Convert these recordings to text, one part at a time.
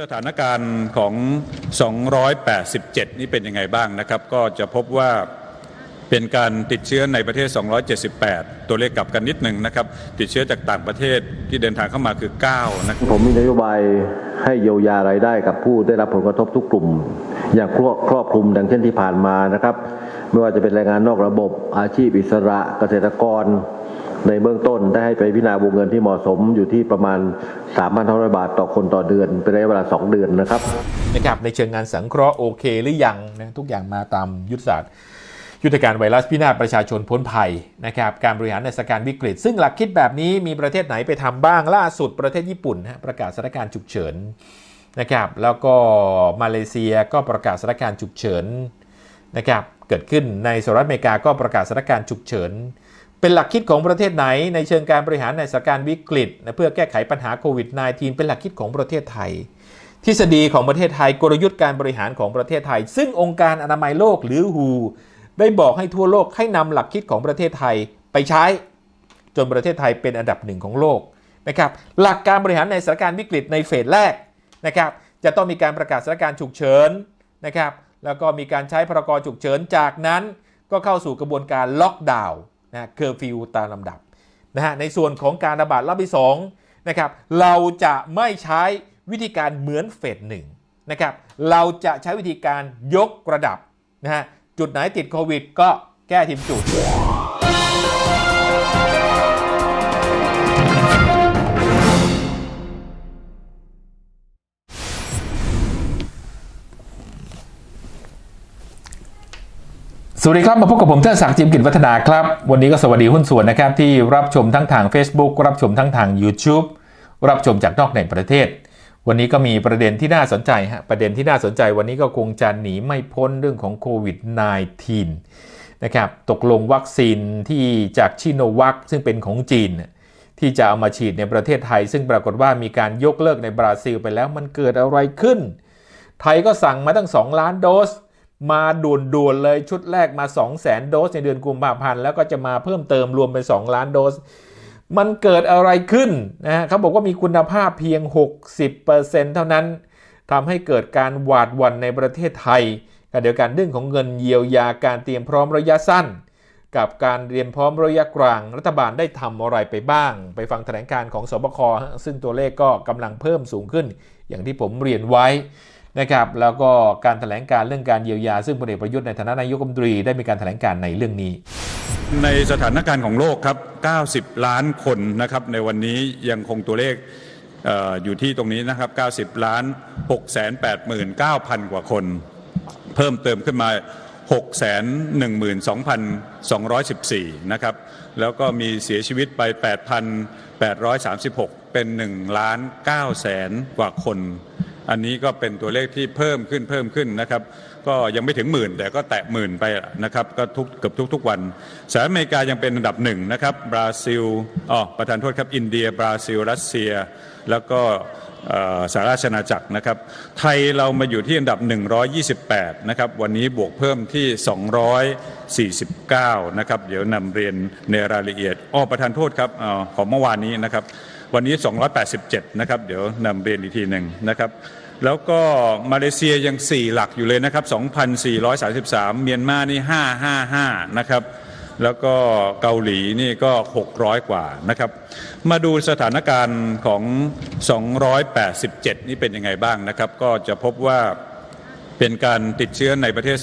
สถานการณ์ของ 287 นี่เป็นยังไงบ้างนะครับ ก็จะพบว่าเป็นการติดเชื้อในประเทศ 278 ตัวเลขกลับกันนิดหนึ่งนะครับ ติดเชื้อจากต่างประเทศที่เดินทางเข้ามาคือ 9 นะครับ ผมมีนโยบายให้เยียวยารายได้กับผู้ได้รับผลกระทบทุกกลุ่ม อย่างครอบครอบคลุมดังเช่นที่ผ่านมานะครับ ไม่ว่าจะเป็นแรงงานนอกระบบอาชีพอิสระเกษตรกร ในเบื้องต้นได้ให้ไปพิจารณาวงเงินที่เหมาะสมอยู่ที่ประมาณ 3,500 บาทต่อคนต่อเดือน เป็นระยะเวลา 2 เดือนนะครับนะครับในเชิงงานสังเคราะห์โอเคหรือยังนะทุกอย่างมาตามยุทธศาสตร์ ยุทธการไวรัสพินาศประชาชนพ้นภัยนะครับการบริหารในสถานการณ์วิกฤต ซึ่งหลักคิดแบบนี้มีประเทศไหนไปทำบ้างล่าสุดประเทศญี่ปุ่นฮะประกาศสถานการณ์ฉุกเฉินนะครับแล้วก็มาเลเซียก็ประกาศสถานการณ์ฉุกเฉินนะครับเกิดขึ้นในสหรัฐอเมริกาก็ประกาศสถานการณ์ฉุกเฉิน เป็นหลักคิดของประเทศไหนในเชิงการบริหารในสถานการณ์วิกฤตเพื่อแก้ไขปัญหาโควิด -19 เป็นหลักคิดของประเทศไทย ทฤษฎีของประเทศไทยกลยุทธ์การบริหารของประเทศไทย ซึ่งองค์การอนามัยโลกหรือ WHO ได้บอกให้ทั่วโลกให้นำหลักคิดของประเทศไทยไปใช้ จนประเทศไทยเป็นอันดับหนึ่งของโลกนะครับหลักการบริหารในสถานการณ์วิกฤตในเฟสแรกนะครับจะต้องมีการประกาศสถานการณ์ฉุกเฉินนะครับแล้วก็มีการใช้พรกฉุกเฉินจากนั้นก็เข้าสู่กระบวนการล็อกดาวน์ นะเคอร์ฟิวตามลำดับนะฮะในส่วนของการระบาดรอบที่2นะครับเราจะไม่ใช้วิธีการเหมือนเฟสหนึ่งนะครับเราจะใช้วิธีการยกระดับนะฮะจุดไหนติดโควิดก็แก้ทีมจุด วัสดีครับ มาพบกับผมเทิดศักดิ์จิมกิจวัฒนาครับ วันนี้ก็สวัสดีหุ้นส่วนนะครับ ที่รับชมทั้งทาง Facebook รับชมทั้งทาง YouTube รับชมจากนอกในประเทศ วันนี้ก็มีประเด็นที่น่าสนใจฮะประเด็นที่น่าสนใจวันนี้ก็คงจะหนีไม่พ้นเรื่องของโควิด -19 นะครับตกลงวัคซีนที่จากชิโนวัคซึ่งเป็นของจีน ที่จะเอามาฉีดในประเทศไทย ซึ่งปรากฏว่ามีการยกเลิกในบราซิลไปแล้วมันเกิดอะไรขึ้น ไทยก็สั่งมาตั้ง 2 ล้านโดส มาด่วนๆเลยชุดแรกมา 2 0 0แสนโดสในเดือนกุมภาพันธ์แล้วก็จะมาเพิ่มเติมรวมเป็น 2 ล้านโดส มันเกิดอะไรขึ้นนะฮะเขาบอกว่ามีคุณภาพเพียง 60%เท่านั้นทำให้เกิดการหวาดหวั่นในประเทศไทยขณะเดียวกันเรื่องของเงินเยียวยาการเตรียมพร้อมระยะสั้น กับการเตรียมพร้อมระยะกลาง รัฐบาลได้ทำอะไรไปบ้าง ไปฟังแถลงการของสบคซึ่งตัวเลขก็กำลังเพิ่มสูงขึ้น อย่างที่ผมเรียนไว้ นะครับแล้วก็การแถลงการเรื่องการเยียวยา ซึ่งพลเอกประยุทธ์ในฐานะนายกรัฐมนตรีได้มีการแถลงการในเรื่องนี้ ในสถานการณ์ของโลกครับ 90 ล้านคนนะครับในวันนี้ยังคงตัวเลขอออยู่ที่ตรงนี้นะครับ 90 ล้าน 6 8 9 0 0 0 กว่าคน เพิ่มเติมขึ้นมา612,214 นะครับ แล้วก็มีเสียชีวิตไป 8,836 เป็น1ล้าน9แสนกว่าคน อันนี้ก็เป็นตัวเลขที่เพิ่มขึ้นเพิ่มขึ้นนะครับ ก็ยังไม่ถึงหมื่น แต่ก็แตะหมื่นไปนะครับ ก็ทุกเกือบทุกๆวันสหรัฐอเมริกายังเป็นอันดับหนึ่งนะครับ บราซิลอ๋อประธานโทษครับอินเดีย บราซิล รัสเซีย แล้วก็สหราชอาณาจักรนะครับ ไทยเรามาอยู่ที่อันดับ 128 นะครับ วันนี้บวกเพิ่มที่ 249 นะครับ เดี๋ยวนำเรียนในรายละเอียดอ้อประธานโทษครับอาของเมื่อวานนี้นะครับ วันนี้ 287 นะครับ เดี๋ยวนำเรียนอีกทีหนึ่งนะครับ แล้วก็มาเลเซียยัง 4 หลักอยู่เลยนะครับ 2,433 เมียนมานี่ 555 นะครับ แล้วก็เกาหลีนี่ก็ 600 กว่านะครับ มาดูสถานการณ์ของ 287 นี่เป็นยังไงบ้างนะครับ ก็จะพบว่าเป็นการติดเชื้อในประเทศ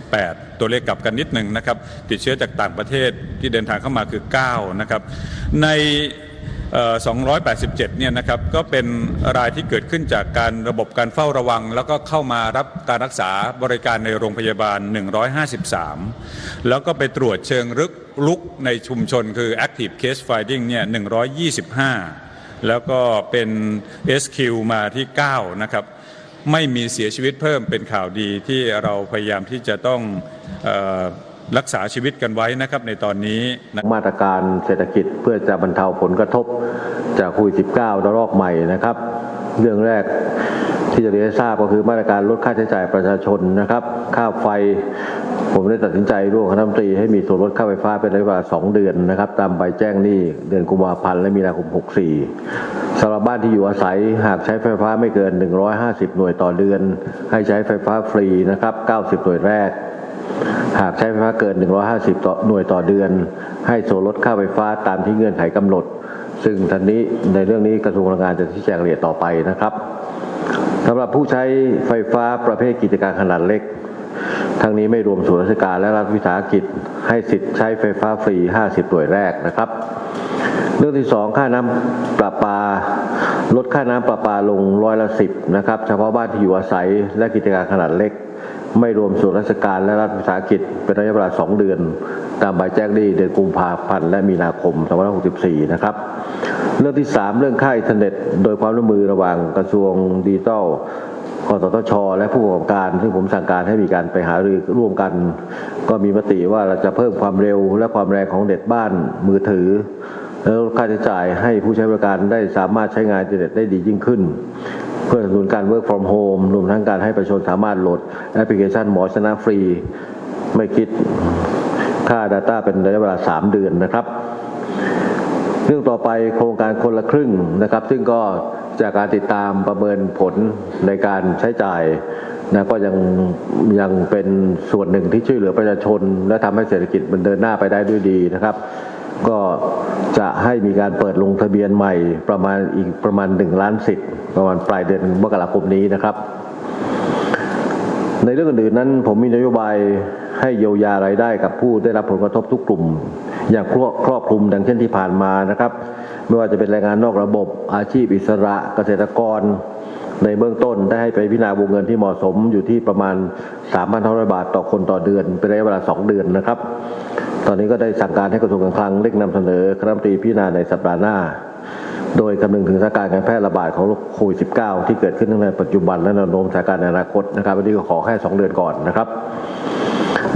278 ตัวเลขกลับกันนิดหนึ่งนะครับ ติดเชื้อจากต่างประเทศที่เดินทางเข้ามาคือ 9 นะครับ ใน 287 เนี่ยนะครับก็เป็นรายที่เกิดขึ้นจากการระบบการเฝ้าระวัง แล้วก็เข้ามารับการรักษาบริการในโรงพยาบาล 153 แล้วก็ไปตรวจเชิงลึกลุกในชุมชนคือ active case finding เนี่ย 125 แล้วก็เป็น SQ มาที่ 9 นะครับ ไม่มีเสียชีวิตเพิ่มเป็นข่าวดีที่เราพยายามที่จะต้องออ รักษาชีวิตกันไว้นะครับในตอนนี้มาตรการเศรษฐกิจเพื่อจะบรรเทาผลกระทบจากโควิด -19 ระลอกใหม่นะครับ เรื่องแรกที่จะเรียนให้ทราบก็คือมาตรการลดค่าใช้จ่ายประชาชนนะครับ ค่าไฟผมได้ตัดสินใจร่วมคณะรัฐมนตรีให้มีส่วนลดค่าไฟฟ้าเป็นระยะเวลา2เดือนนะครับ ตามใบแจ้งหนี้เดือนกุมภาพันธ์และมีนาคม 64สำหรับบ้านที่อยู่อาศัยหากใช้ไฟฟ้าไม่เกิน 150 หน่วยต่อเดือน ให้ใช้ไฟฟ้าฟรีนะครับ 90 หน่วยแรก หากใช้ไฟฟ้าเกิน 150 ต่อหน่วยต่อเดือน ให้ส่วนลดค่าไฟฟ้าตามที่เงื่อนไขกำหนด ซึ่งทันนี้ในเรื่องนี้กระทรวงพลังงานจะชี้แจงรายละเอียดต่อไปนะครับสำหรับผู้ใช้ไฟฟ้าประเภทกิจการขนาดเล็ก ทั้งนี้ไม่รวมส่วนราชการและรัฐวิสาหกิจ ให้สิทธิ์ใช้ไฟฟ้าฟรี 50 หน่วยแรกนะครับ เรื่องที่สองค่าน้ำประปา ลดค่าน้ำประปาลงร้อยละสิบนะครับ เฉพาะบ้านที่อยู่อาศัยและกิจการขนาดเล็ก ไม่รวมส่วนราชการและรัฐวิสาหกิจเป็นระยะเวลา 2 เดือน ตามใบแจ้งหนี้เดือนกุมภาพันธ์และมีนาคม 2564 นะครับ เรื่องที่ 3 เรื่องค่าอินเทอร์เน็ต โดยความร่วมมือระหว่างกระทรวงดิจิทัลกสทช และผู้ประกอบการซึ่งผมสั่งการให้มีการไปหารือร่วมกัน ก็มีมติว่าเราจะเพิ่มความเร็วและความแรงของเน็ตบ้านมือถือ แล้วค่าใช้จ่ายให้ผู้ใช้บริการได้สามารถใช้งานอินเทอร์เน็ตได้ดียิ่งขึ้น เพื่อสนับสนุนการ work from home รวมทั้งการให้ประชาชนสามารถโหลดแอปพลิเคชันหมอชนะฟรี ไม่คิดค่า Data เป็นระยะเวลา 3 เดือนนะครับ เรื่องต่อไปโครงการคนละครึ่งนะครับ ซึ่งก็จากการติดตามประเมินผลในการใช้จ่ายนะก็ยังยังเป็นส่วนหนึ่งที่ช่วยเหลือประชาชน และทำให้เศรษฐกิจมันเดินหน้าไปได้ด้วยดีนะครับ ก็จะให้มีการเปิดลงทะเบียนใหม่ประมาณอีกประมาณ 1 ล้านสิทธิ์ประมาณปลายเดือนมกราคมนี้นะครับ ในเรื่องอื่นนั้นผมมีนโยบายให้เยียวยารายได้กับผู้ได้รับผลกระทบทุกกลุ่ม อย่างครอบครอบคลุมดังเช่นที่ผ่านมานะครับ ไม่ว่าจะเป็นแรงงานนอกระบบอาชีพอิสระเกษตรกร ในเบื้องต้นได้ให้ไปพิจารณาวงเงินที่เหมาะสมอยู่ที่ประมาณ3,500 บาทต่อคนต่อเดือน เป็นระยะเวลา 2 เดือนนะครับ ตอนนี้ก็ได้สั่งการให้กระทรวงการคลังเร่งนำเสนอคณะรัฐมนตรีพิจารณาในสัปดาห์หน้า โดยคำนึงถึงสถานการณ์การแพร่ระบาดของโรคโควิด -19 ที่เกิดขึ้นทั้งในปัจจุบันและแนวโน้มสถานการณ์ในอนาคตนะครับวันนี้ก็ขอแค่2เดือนก่อนนะครับ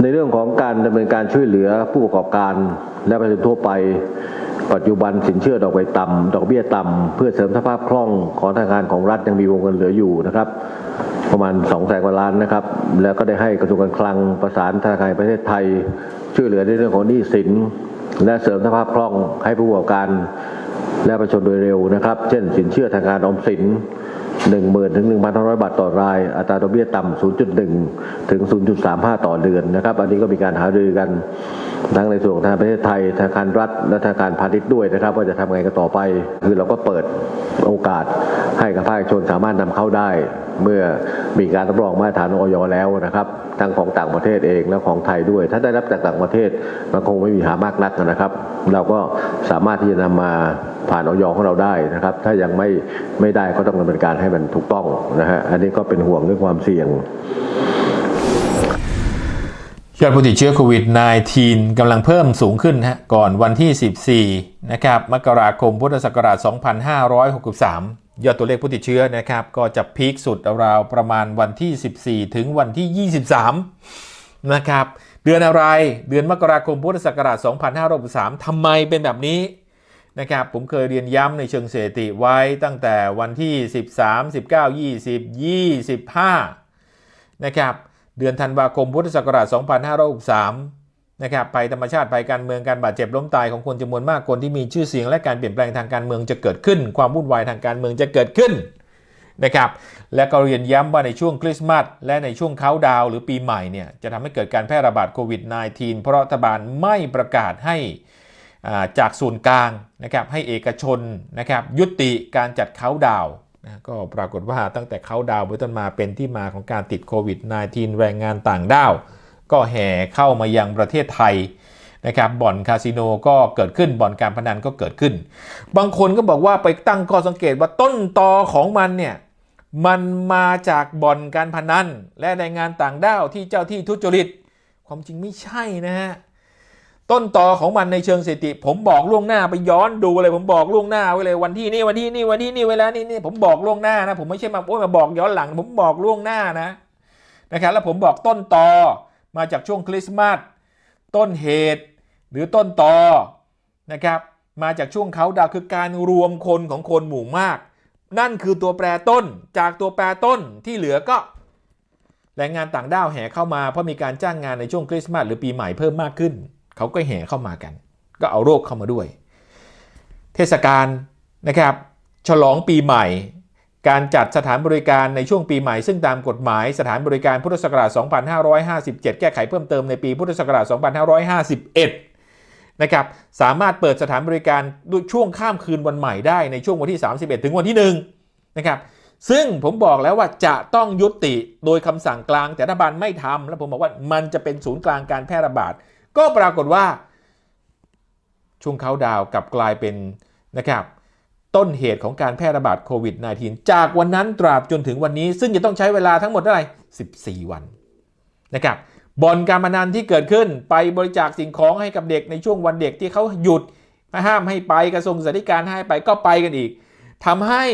ในเรื่องของการดำเนินการช่วยเหลือผู้ประกอบการและประชาชนทั่วไป ปัจจุบันสินเชื่อดอกเบี้ยต่ำดอกเบี้ยต่ำเพื่อเสริมสภาพคล่องของธนาคารของรัฐยังมีวงเงินเหลืออยู่นะครับประมาณ2แสนกว่าล้านนะครับ แล้วก็ได้ให้กระทรวงการคลังประสานธนาคารแห่งประเทศไทย ช่วยเหลือในเรื่องของหนี้สิน และเสริมสภาพคล่องให้ผู้ประกอบการ และประชาชนโดยเร็วนะครับ เช่น สินเชื่อทางการออมสิน10,000ถึง1,500 บาทต่อราย อัตราดอกเบี้ยต่ำ 0.1 ถึง 0.35 ต่อเดือนนะครับ อันนี้ก็มีการหารือกันทั้งในส่วนของธนาคารประเทศไทยธนาคารรัฐและธนาคารพาณิชย์ด้วยนะครับ ว่าจะทำไงกันต่อไป คือเราก็เปิด โอกาสให้กับภาคเอกชนสามารถนำเข้าได้ เมื่อมีการรับรองมาตรฐานออยแล้วนะครับทั้งของต่างประเทศเองและของไทยด้วย ถ้าได้รับจากต่างประเทศมันคงไม่มีหามากนักนะครับ เราก็สามารถที่จะนำมาผ่านออยของเราได้นะครับ ถ้ายังไม่ไม่ได้ก็ต้องดำเนินการให้มันถูกต้องนะฮะอันนี้ก็เป็นห่วงเรื่องความเสี่ยง ยอดผู้ติดเชื้อโควิด -19 กำลังเพิ่มสูงขึ้นฮะก่อนวันที่ 14 นะครับ มกราคม พุทธศักราช 2563 ยอดตัวเลขผู้ติดเชื้อนะครับ ก็จะพีคสุดราวประมาณวันที่ 14 ถึงวันที่ 23 นะครับ เดือนอะไร เดือนมกราคม พุทธศักราช 2563ทำไมเป็นแบบนี้นะครับ ผมเคยเรียนย้ำในเชิงสถิติไว้ตั้งแต่วันที่ 13 19 20 25 นะครับ เดือนธันวาคมพุทธศักราช 2563 นะครับภัยธรรมชาติภัยการเมืองการบาดเจ็บล้มตายของคนจำนวนมากคนที่มีชื่อเสียงและการเปลี่ยนแปลงทางการเมืองจะเกิดขึ้น ความวุ่นวายทางการเมืองจะเกิดขึ้นนะครับ และก็เรียนย้ำว่าในช่วงคริสต์มาสและในช่วงเขาดาวหรือปีใหม่เนี่ยจะทำให้เกิดการแพร่ระบาดโควิด -19 เพราะรัฐบาลไม่ประกาศให้จากส่วนกลางนะครับให้เอกชนนะครับยุติการจัดเขาดาว นะก็ปรากฏว่าตั้งแต่เขาดาวไปต้นมาเป็นที่มาของการติดโควิด -19 แรงงานต่างด้าว ก็แห่เข้ามายังประเทศไทยนะครับบ่อนคาสิโนก็เกิดขึ้นบ่อนการพนันก็เกิดขึ้น บางคนก็บอกว่าไปตั้งข้อสังเกตว่าต้นตอของมันเนี่ยมันมาจากบ่อนการพนัน และแรงงานต่างด้าวที่เจ้าที่ทุจริต ความจริงไม่ใช่นะฮะ ต้นต่อของมันในเชิงสถิติ ผมบอกล่วงหน้าไปย้อนดูเลยผมบอกล่วงหน้าไว้เลยวันที่นี่วันที่นี่วันที่นี่เวลานี่นี่ผมบอกล่วงหน้านะผมไม่ใช่มาโอ้ยมาบอกย้อนหลัง ผมบอกล่วงหน้านะนะครับแล้วผมบอกต้นต่อมาจากช่วงคริสต์มาสต้นเหตุหรือต้นต่อนะครับมาจากช่วงเขาดาวคือการรวมคนของคนหมู่มาก นั่นคือตัวแปรต้นจากตัวแปรต้นที่เหลือก็แรงงานต่างด้าวแห่เข้ามาเพราะมีการจ้างงานในช่วงคริสต์มาสหรือปีใหม่เพิ่มมากขึ้น เขาก็แห่เข้ามากัน ก็เอาโรคเข้ามาด้วย เทศกาลนะครับ ฉลองปีใหม่ การจัดสถานบริการในช่วงปีใหม่ ซึ่งตามกฎหมายสถานบริการพุทธศักราช 2557 แก้ไขเพิ่มเติมในปีพุทธศักราช 2551นะครับสามารถเปิดสถานบริการด้วยช่วงข้ามคืนวันใหม่ได้ในช่วงวันที่ 31 ถึงวันที่1นะครับซึ่งผมบอกแล้วว่าจะต้องยุติโดยคำสั่งกลางแต่รัฐบาลไม่ทำแล้วผมบอกว่ามันจะเป็นศูนย์กลางการแพร่ระบาด ก็ปรากฏว่า ช่วงเขาดาวกลับกลายเป็นนะครับต้นเหตุของการแพร่ระบาดโควิด -19 จากวันนั้นตราบจนถึงวันนี้ ซึ่งจะต้องใช้เวลาทั้งหมดเท่าไหร่ 14 วันนะครับบ่อนการพนันที่เกิดขึ้นไปบริจาคสิ่งของให้กับเด็กในช่วงวันเด็กที่เขาหยุดห้ามให้ไปกระทรวงศึกษาธิการให้ไปก็ไปกันอีกทำให้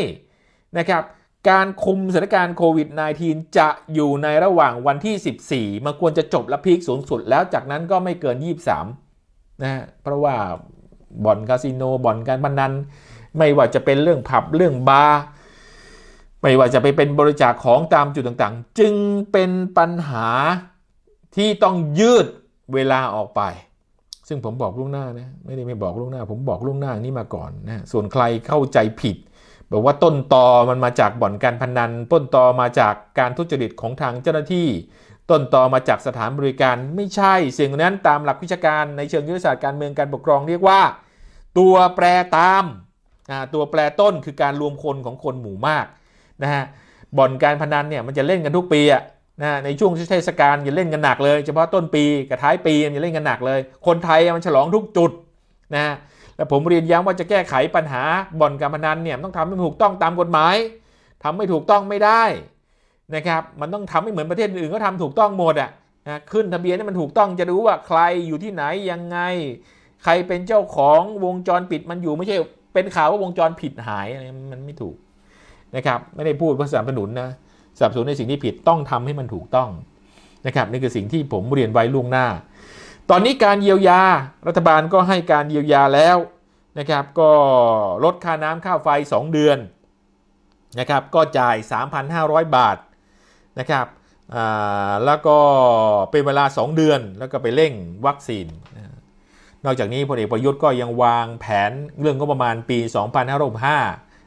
นะครับ การคุมสถานการณ์โควิด -19 จะอยู่ในระหว่างวันที่ 14 มันควรจะจบและพีคสูงสุด แล้วจากนั้นก็ไม่เกิน 23 นะฮะเพราะว่าบ่อนคาสิโนบ่อนการพนัน ไม่ว่าจะเป็นเรื่องผับเรื่องบาร์ไม่ว่าจะไปเป็นบริจาคของตามจุดต่างๆ จึงเป็นปัญหาที่ต้องยืดเวลาออกไป ซึ่งผมบอกล่วงหน้านะไม่ได้ไม่บอกล่วงหน้า ผมบอกล่วงหน้านี้มาก่อนนะส่วนใครเข้าใจผิด บอกว่าต้นตอมันมาจากบ่อนการพนัน ต้นตอมาจากการทุจริตของทางเจ้าหน้าที่ ต้นตอมาจากสถานบริการไม่ใช่สิ่งนั้นตามหลักวิชาการในเชิงยุทธศาสตร์การเมืองการปกครองเรียกว่า ตัวแปรตามตัวแปรต้นคือการรวมคนของคนหมู่มากนะฮะบ่อนการพนันเนี่ยมันจะเล่นกันทุกปีอะนะในช่วงเทศกาลอย่าเล่นกันหนักเลย เฉพาะต้นปีกับท้ายปีมันจะเล่นกันหนักเลย คนไทยมันฉลองทุกจุดนะฮะ และผมเรียนย้ำว่าจะแก้ไขปัญหาบ่อนการพนันเนี่ยต้องทำให้ถูกต้องตามกฎหมายทำไม่ถูกต้องไม่ได้นะครับมันต้องทำให้เหมือนประเทศอื่นก็ทำถูกต้องหมดอะนะขึ้นทะเบียนให้มันถูกต้องจะรู้ว่าใครอยู่ที่ไหนยังไง ใครเป็นเจ้าของวงจรปิดมันอยู่ไม่ใช่เป็นข่าวว่าวงจรผิดหายอะไรมันไม่ถูกนะครับไม่ได้พูดเพื่อสนับสนุนนะสนับสนุนในสิ่งที่ผิดต้องทำให้มันถูกต้องนะครับนี่คือสิ่งที่ผมเรียนไว้ล่วงหน้า ตอนนี้การเยียวยารัฐบาลก็ให้การเยียวยาแล้ว นะครับก็ลดค่าน้ำค่าไฟ 2 เดือนนะครับก็จ่าย 3,500 บาทนะครับแล้วก็เป็นเวลา 2 เดือนแล้วก็ไปเร่งวัคซีน นอกจากนี้พลเอกประยุทธ์ก็ยังวางแผนเรื่องงบประมาณปี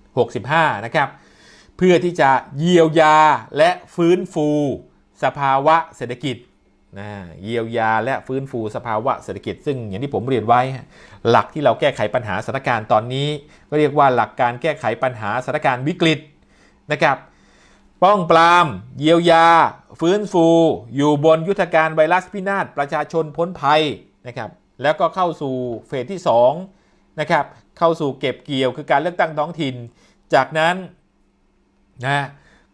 2565 นะครับ เพื่อที่จะเยียวยาและฟื้นฟู สภาวะเศรษฐกิจ นะเยียวยาและฟื้นฟูสภาวะเศรษฐกิจ ซึ่งอย่างที่ผมเรียนไว้ หลักที่เราแก้ไขปัญหาสถานการณ์ตอนนี้ ก็เรียกว่าหลักการแก้ไขปัญหาสถานการณ์วิกฤตนะครับป้องปราม เยียวยา ฟื้นฟู อยู่บนยุทธการไวรัสพินาศประชาชนพ้นภัยนะครับแล้วก็เข้าสู่เฟสที่2นะครับเข้าสู่เก็บเกี่ยวคือการเลือกตั้งท้องถิ่น จากนั้นนะ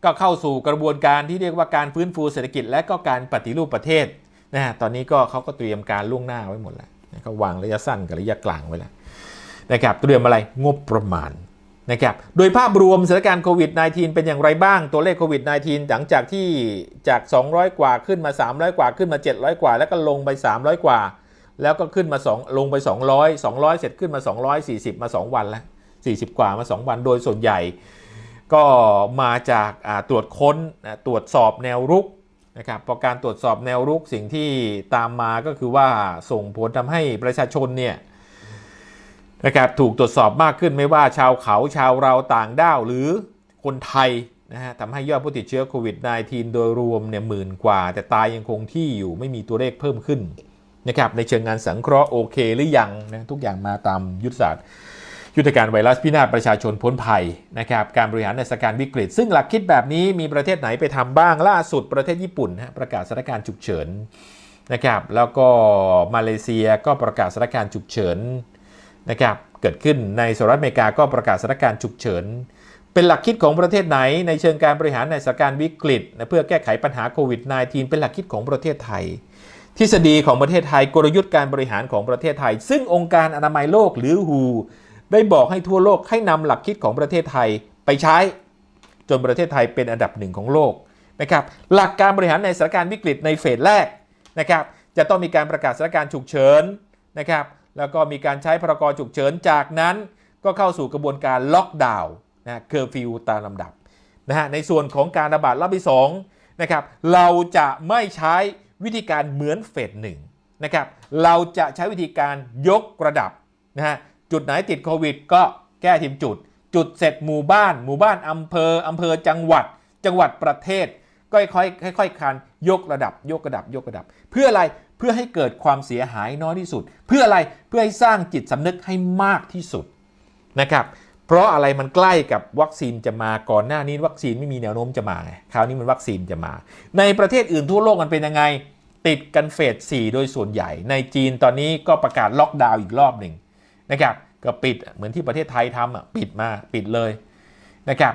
ก็เข้าสู่กระบวนการที่เรียกว่าการฟื้นฟูเศรษฐกิจ และก็การปฏิรูปประเทศนะตอนนี้ก็เขาก็เตรียมการล่วงหน้าไว้หมดแล้วนะเขาวางระยะสั้นกับระยะกลางไว้แล้วนะครับเตรียมอะไรงบประมาณนะครับโดยภาพรวมสถานการณ์โควิด -19 เป็นอย่างไรบ้างตัวเลขโควิด -19 หลังจากที่จาก 200 กว่าขึ้นมา 300 กว่าขึ้นมา 700 กว่า แล้วก็ลงไป 300 กว่า แล้วก็ขึ้นมา 2 ลงไป 200 200 เสร็จขึ้นมา 240 มา 2 วันแล้ว40 กว่ามา 2 วันโดยส่วนใหญ่ ก็มาจากตรวจค้นตรวจสอบแนวรุกนะครับพอการตรวจสอบแนวรุกสิ่งที่ตามมาก็คือว่าส่งผลทำให้ประชาชนเนี่ยนะครับถูกตรวจสอบมากขึ้นไม่ว่าชาวเขาชาวเราต่างด้าวหรือคนไทยนะฮะทำให้ยอดผู้ติดเชื้อโควิด -19 โดยรวมเนี่ยหมื่นกว่า แต่ตายยังคงที่อยู่ไม่มีตัวเลขเพิ่มขึ้นนะครับในเชิงงานสังเคราะห์โอเคหรือยังนะทุกอย่างมาตามยุทธศาสตร์ ยุทธการไวรัสพินาศประชาชนพ้นภัยนะครับการบริหารในสถานการณ์วิกฤต ซึ่งหลักคิดแบบนี้มีประเทศไหนไปทำบ้างล่าสุดประเทศญี่ปุ่นประกาศสถานการณ์ฉุกเฉินนะครับแล้วก็มาเลเซียก็ประกาศสถานการณ์ฉุกเฉินนะครับเกิดขึ้นในสหรัฐอเมริกาก็ประกาศสถานการณ์ฉุกเฉินเป็นหลักคิดของประเทศไหนในเชิงการบริหารในสถานการณ์วิกฤต เพื่อแก้ไขปัญหาโควิด -19 เป็นหลักคิดของประเทศไทย ทฤษฎีของประเทศไทยกลยุทธ์การบริหารของประเทศไทย ซึ่งองค์การอนามัยโลกหรือ WHO ได้บอกให้ทั่วโลกให้นำหลักคิดของประเทศไทยไปใช้ จนประเทศไทยเป็นอันดับหนึ่งของโลกนะครับหลักการบริหารในสถานการณ์วิกฤตในเฟสแรกนะครับจะต้องมีการประกาศสถานการณ์ฉุกเฉินนะครับแล้วก็มีการใช้พรกฉุกเฉินจากนั้นก็เข้าสู่กระบวนการล็อกดาวน์นะเคอร์ฟิวตามลำดับนะฮะในส่วนของการระบาดรอบที่2นะครับเราจะไม่ใช้วิธีการเหมือนเฟสหนึ่งนะครับเราจะใช้วิธีการยกระดับนะฮะ จุดไหนติดโควิด ก็แก้ทีมจุด จุดเสร็จหมู่บ้าน หมู่บ้านอำเภออำเภอจังหวัด จังหวัดประเทศ ก็ค่อยๆค่อยๆคานยกระดับ ยกระดับ ยกระดับ เพื่ออะไรเพื่อให้เกิดความเสียหายน้อยที่สุด เพื่ออะไรเพื่อให้สร้างจิตสำนึกให้มากที่สุดนะครับเพราะอะไรมันใกล้กับวัคซีนจะมาก่อนหน้านี้วัคซีนไม่มีแนวโน้มจะมาไงคราวนี้มันวัคซีนจะมา ในประเทศอื่นทั่วโลกมันเป็นยังไง ติดกันเฟส4โดยส่วนใหญ่ ในจีนตอนนี้ก็ประกาศล็อกดาวน์อีกรอบหนึ่ง นะครับก็ปิดเหมือนที่ประเทศไทยทำปิดมาปิดเลยนะครับ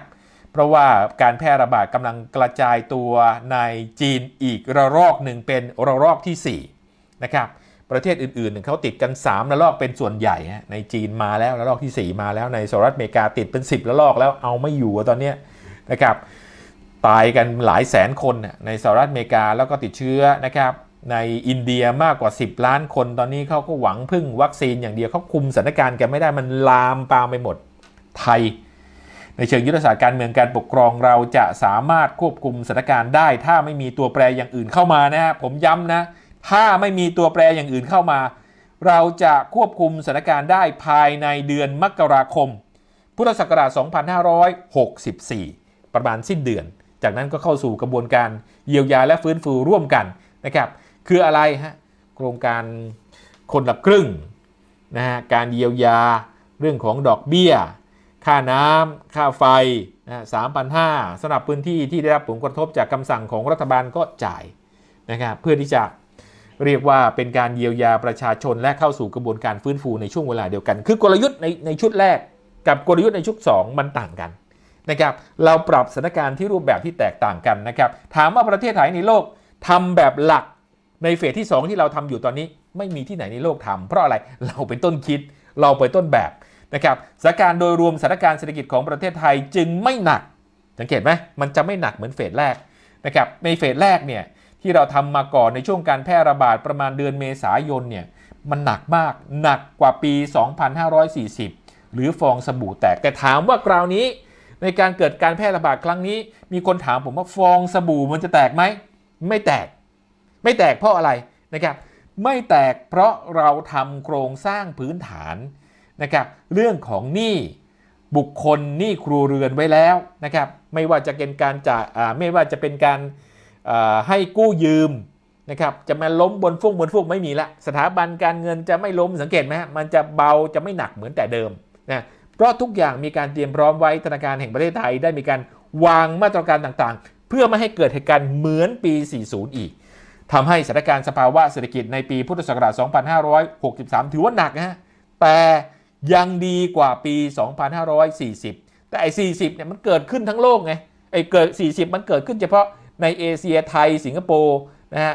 เพราะว่าการแพร่ระบาดกำลังกระจายตัวในจีนอีกระลอกหนึ่งเป็นระลอกที่4นะครับประเทศอื่นๆเขาติดกัน 3 ระลอกเป็นส่วนใหญ่ในจีนมาแล้วระลอกทีสี่4 มาแล้วในสหรัฐอเมริกาติดเป็น 10 ระลอกแล้วเอาไม่อยู่ตอนนี้นะครับตายกันหลายแสนคนในสหรัฐอเมริกาแล้วก็ติดเชื้อนะครับ ในอินเดียมากกว่า 10 ล้านคนตอนนี้เขาก็หวังพึ่งวัคซีนอย่างเดียวเขาคุมสถานการณ์กันไม่ได้มันลามปามไปหมดไทย ในเชิงยุทธศาสตร์การเมืองการปกครองเราจะสามารถควบคุมสถานการณ์ได้ ถ้าไม่มีตัวแปรอย่างอื่นเข้ามานะผมย้ำนะ ถ้าไม่มีตัวแปรอย่างอื่นเข้ามา เราจะควบคุมสถานการณ์ได้ภายในเดือนมกราคม พุทธศักราช 2564 ประมาณสิ้นเดือน จากนั้นก็เข้าสู่กระบวนการเยียวยาและฟื้นฟูร่วมกันนะครับ คืออะไรฮะโครงการคนละครึ่งนะฮะการเยียวยาเรื่องของดอกเบี้ย ค่าน้ำค่าไฟนะสามพันห้าสำหรับพื้นที่ที่ได้รับผลกระทบจากคำสั่งของรัฐบาลก็จ่ายนะครับเพื่อที่จะเรียกว่าเป็นการเยียวยาประชาชนและเข้าสู่กระบวนการฟื้นฟูในช่วงเวลาเดียวกัน คือกลยุทธ์ในในชุดแรก กับกลยุทธ์ในชุด 2 มันต่างกันนะครับเราปรับสถานการณ์ที่รูปแบบที่แตกต่างกันนะครับถามว่าประเทศไหนในโลกทำแบบหลัก ในเฟสที่ 2 ที่เราทำอยู่ตอนนี้ไม่มีที่ไหนในโลกทำเพราะอะไรเราเป็นต้นคิด เราเป็นต้นแบบนะครับสถานการณ์โดยรวมสถานการณ์เศรษฐกิจของประเทศไทยจึงไม่หนัก สังเกตไหมมันจะไม่หนักเหมือนเฟสแรกนะครับในเฟสแรกเนี่ยที่เราทำมาก่อนในช่วงการแพร่ระบาดประมาณเดือนเมษายนเนี่ยมันหนักมากหนักกว่าปี 2540 หรือฟองสบู่แตกแต่ถามว่าคราวนี้ ในการเกิดการแพร่ระบาดครั้งนี้ มีคนถามผมว่าฟองสบู่มันจะแตกไหมไม่แตก ไม่แตกเพราะอะไรนะครับไม่แตกเพราะเราทำโครงสร้างพื้นฐานนะครับเรื่องของหนี้บุคคลหนี้ครัวเรือนไว้แล้วนะครับไม่ว่าจะเป็นการจ่ายไม่ว่าจะเป็นการให้กู้ยืมนะครับจะมาล้มบนฟุกบนฟุกไม่มีละสถาบันการเงินจะไม่ล้มสังเกตไหมฮะมันจะเบาจะไม่หนักเหมือนแต่เดิมนะเพราะทุกอย่างมีการเตรียมพร้อมไว้ธนาคารแห่งประเทศไทยได้มีการวางมาตรการต่างๆ เพื่อไม่ให้เกิดเหตุการณ์เหมือนปี 40 อีก ทำให้สถานการณ์สภาวะเศรษฐกิจในปีพุทธศักราช 2563 ถือว่าหนักนะฮะ แต่ยังดีกว่าปี 2540 แต่ไอ้ 40 เนี่ยมันเกิดขึ้นทั้งโลกไง ไอ้เกิด 40 มันเกิดขึ้นเฉพาะในเอเชียไทย สิงคโปร์นะฮะ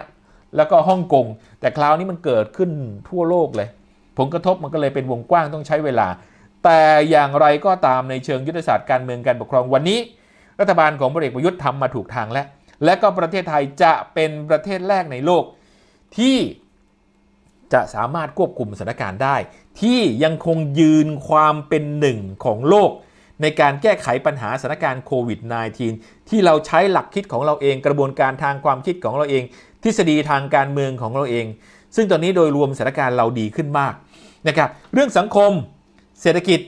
แล้วก็ฮ่องกง แต่คราวนี้มันเกิดขึ้นทั่วโลกเลย ผลกระทบมันก็เลยเป็นวงกว้างต้องใช้เวลา แต่อย่างไรก็ตามในเชิงยุทธศาสตร์การเมืองการปกครองวันนี้ รัฐบาลของพลเอกประยุทธ์ทำมาถูกทางแล้ว และก็ประเทศไทยจะเป็นประเทศแรกในโลก ที่จะสามารถควบคุมสถานการณ์ได้ ที่ยังคงยืนความเป็นหนึ่งของโลก ในการแก้ไขปัญหาสถานการณ์โควิด -19 ที่เราใช้หลักคิดของเราเองกระบวนการทางความคิดของเราเอง ทฤษฎีทางการเมืองของเราเอง ซึ่งตอนนี้โดยรวมสถานการณ์เราดีขึ้นมากนะครับเรื่องสังคมเศรษฐกิจ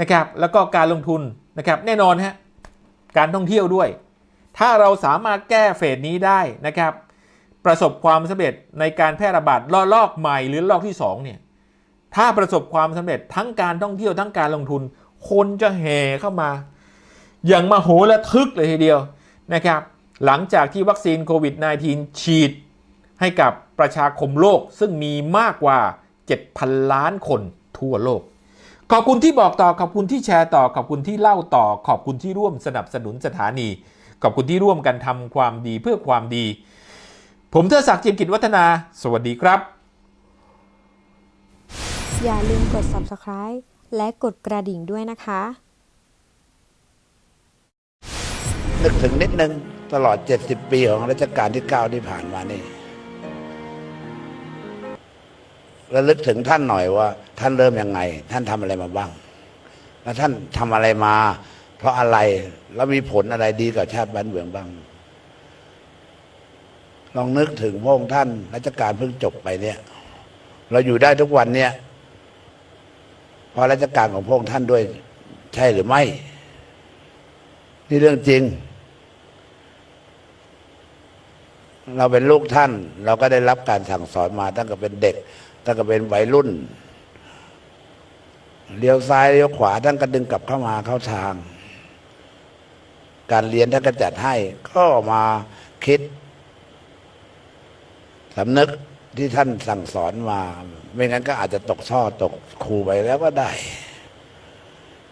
นะครับแล้วก็การลงทุนนะครับแน่นอนฮะการท่องเที่ยวด้วย ถ้าเราสามารถแก้เฟสนี้ได้นะครับ ประสบความสำเร็จในการแพร่ระบาดระลอกใหม่หรือระลอกที่2เนี่ยถ้าประสบความสำเร็จทั้งการท่องเที่ยวทั้งการลงทุน คนจะแห่เข้ามา อย่างมโหระทึกเลยทีเดียวนะครับ หลังจากที่วัคซีนโควิด -19 ฉีดให้กับประชาคมโลกซึ่งมีมากกว่า 7,000 ล้านคนทั่วโลก ขอบคุณที่บอกต่อขอบคุณที่แชร์ต่อขอบคุณที่เล่าต่อขอบคุณที่ร่วมสนับสนุนสถานี ขอบคุณที่ร่วมกันทำความดีเพื่อความดี ผมเทอศักดิ์จิมกิจวัฒนา สวัสดีครับ อย่าลืมกด subscribe และกดกระดิ่งด้วยนะคะ นึกถึงนิดนึงตลอด 70 ปีของรัชกาลที่ 9 ที่ผ่านมานี่ระลึกถึงท่านหน่อยว่า ท่านเริ่มยังไง ท่านทำอะไรมาบ้าง แล้วท่านทำอะไรมา เพราะอะไรแล้วมีผลอะไรดีกับชาติบ้านเมืองบ้าง ลองนึกถึงพระองค์ท่านรัชกาลเพิ่งจบไปเนี่ย เราอยู่ได้ทุกวันเนี่ยเพราะรัชกาลของพระองค์ท่านด้วย ใช่หรือไม่ นี่เรื่องจริง เราเป็นลูกท่าน เราก็ได้รับการสั่งสอนมาตั้งแต่เป็นเด็ก ตั้งแต่เป็นวัยรุ่นเลี้ยวซ้ายเลี้ยวขวาท่านก็ดึงกลับเข้ามาเข้าทาง การเรียนท่านก็จัดให้ ก็มาคิดสำนึกที่ท่านสั่งสอนมา ไม่งั้นก็อาจจะตกช่อตกครูไปแล้วก็ได้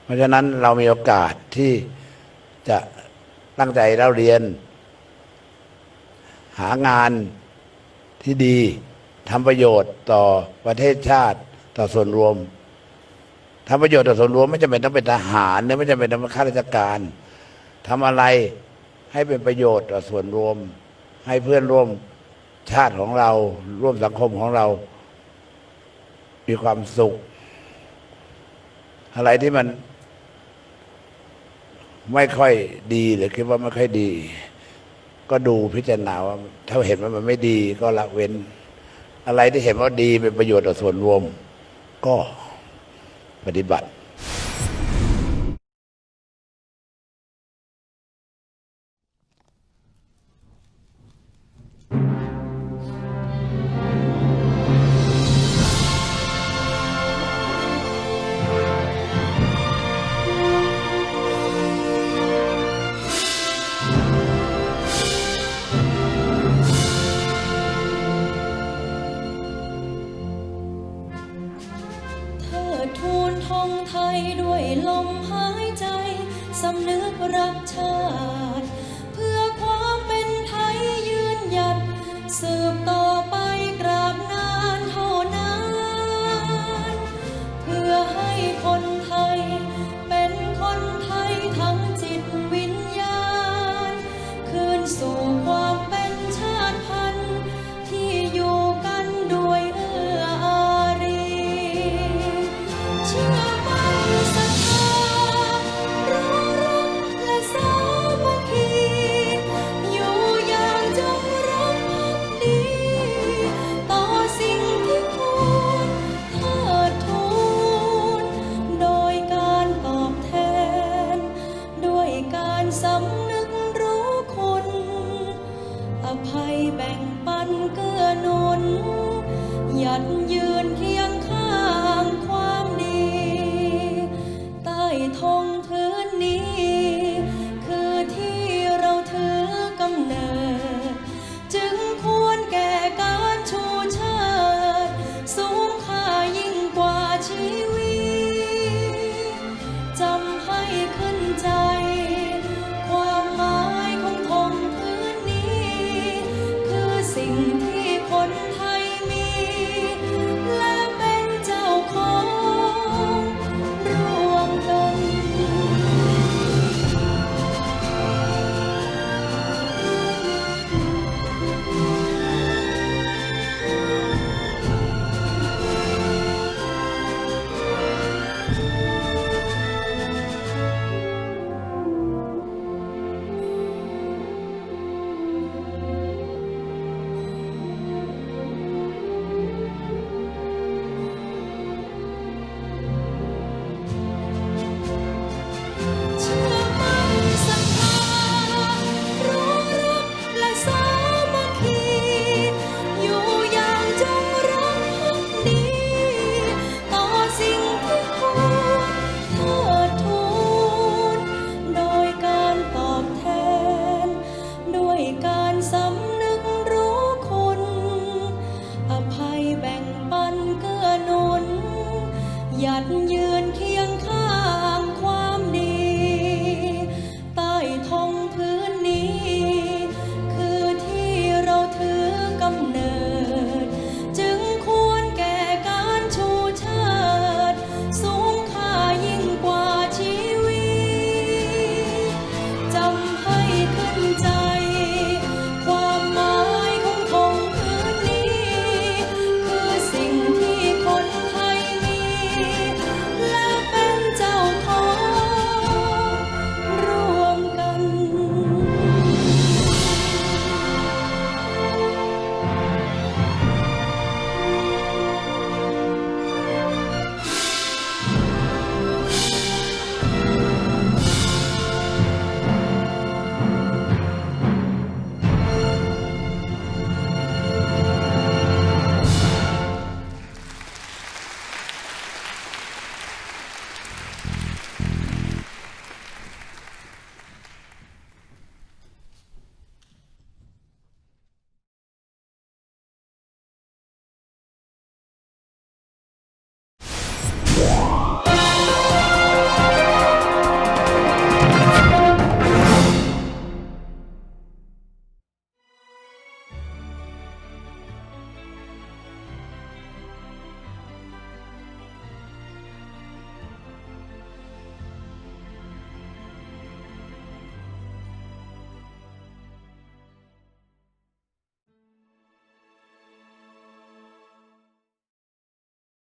เพราะฉะนั้นเรามีโอกาสที่จะตั้งใจเราเรียน หางานที่ดีทำประโยชน์ต่อประเทศชาติต่อส่วนรวมทำประโยชน์ต่อส่วนรวมไม่จำเป็นต้องเป็นทหารเนี่ยไม่จำเป็นต้องเป็นข้าราชการ ทำอะไรให้เป็นประโยชน์ต่อส่วนรวม ให้เพื่อนร่วมชาติของเรา ร่วมสังคมของเรา มีความสุข อะไรที่มัน ไม่ค่อยดีหรือคิดว่าไม่ค่อยดี ก็ดูพิจารณาว่าถ้าเห็นว่ามันไม่ดีก็ละเว้น อะไรที่เห็นว่าดีเป็นประโยชน์ต่อส่วนรวม ก็ปฏิบัติ